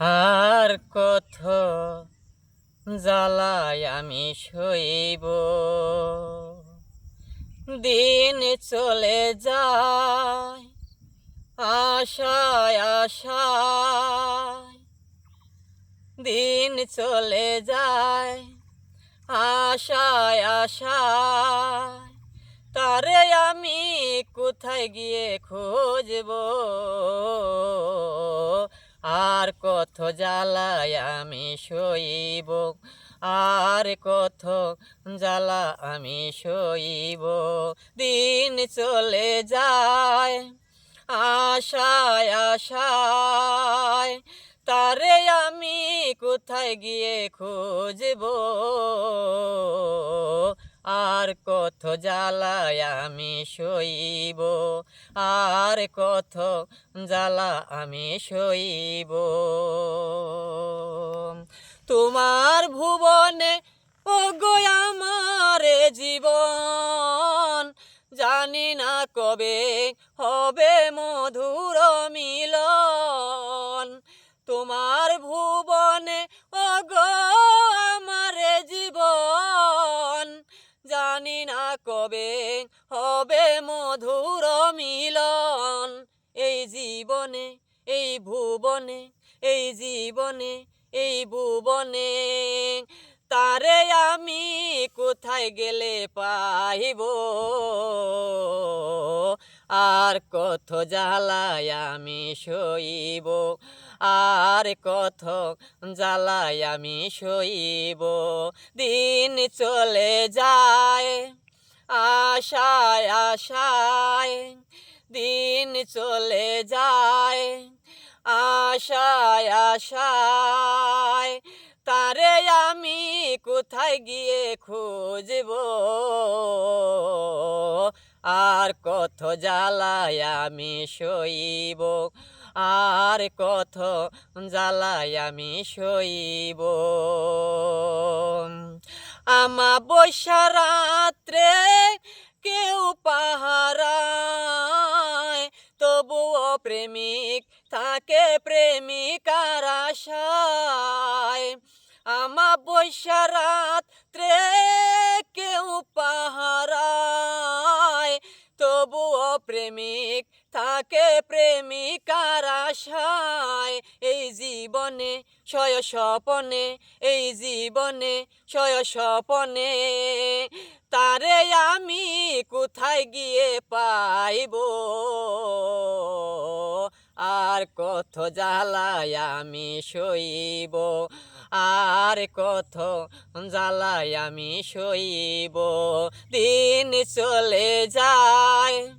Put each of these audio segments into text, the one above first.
আর কত জ্বালায় আমি সইব? দিন চলে যায়, আশায় আশায়। দিন চলে যায়, আশায় আশায়। তারে আমি কোথায় গিয়ে খুঁজব? কত জ্বালায় আমি সইব? আর কত জ্বালা আমি সইব? দিন চলে যায়, আশায় আশায়। তারে আমি কোথায় গিয়ে খুঁজব? আর কত জ্বালায় আমি সইব? আর কত জ্বালা আমি সইব? তোমার ভুবনে ও গো আমার জীবন, জানি না কবে হবে মধুর মিলন। কবে হবে মধুর মিলন। এই জীবনে, এই ভুবনে, এই জীবনে, এই ভুবনে। তারে আমি কোথায় গেলে পাইব? আর কত জ্বালায় আমি সইব? আর কত জ্বালায় আমি সইব? দিন চলে যায়। আশায় আশায় দিন চলে যায়। আশায় আশায়, তারে আমি কোথায় গিয়ে খুঁজব? আর কত জ্বালায় আমি সইব? আর কত জ্বালায় আমি সইব? আমা বৈশা রাত্রে কেউ পাহারায়, তবুও প্রেমিক থাকে প্রেমিকার আশায়। আমা বৈশা রাত্রে কেউ পাহারায়, তবুও প্রেমিক থাকে প্রেমিকার আশায়। এই জীবনে শয় স্বপনে এই জীবনে শয় স্বপনে আমি কোথায় গিয়ে পাইব? আর কত জ্বালায় আমি সইব? আর কত জ্বালায় আমি সইব? দিন চলে যায়,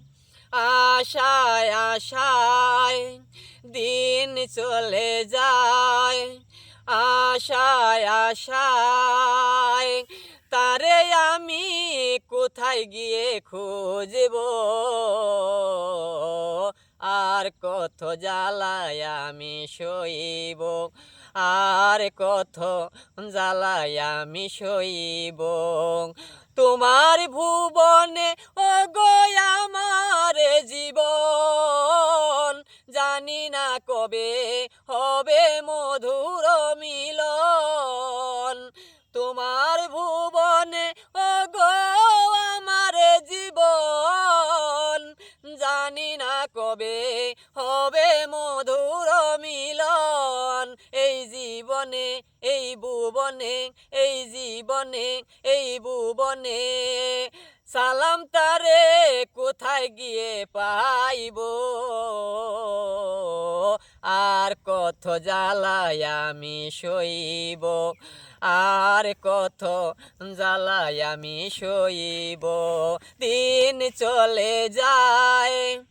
আশায় আশায়। দিন চলে যায়, আশায় আশায়। তারে আমি কোথায় গিয়ে খুঁজব? আর কত জ্বালায় আমি সইব? আর কত জ্বালায় আমি সইব? তোমার ভুবনে ও আমার জীবন, জানি না কবে হবে মধুর কবে হবে মধুর মিলন। এই জীবনে, এই ভুবনে, এই জীবনে, এই ভুবনে সালাম তারে কোথায় গিয়ে পাইব? আর কত জ্বালায় আমি সইব? আর কত জ্বালায় আমি সইব? দিন চলে যায়।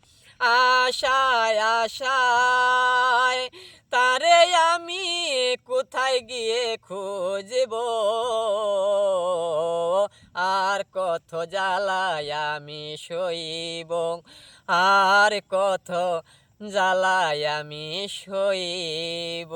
আশায় আশায়। তারে আমি কোথায় গিয়ে খুঁজব? আর কত জ্বালায় আমি সইব? আর কত জ্বালায় আমি সইব?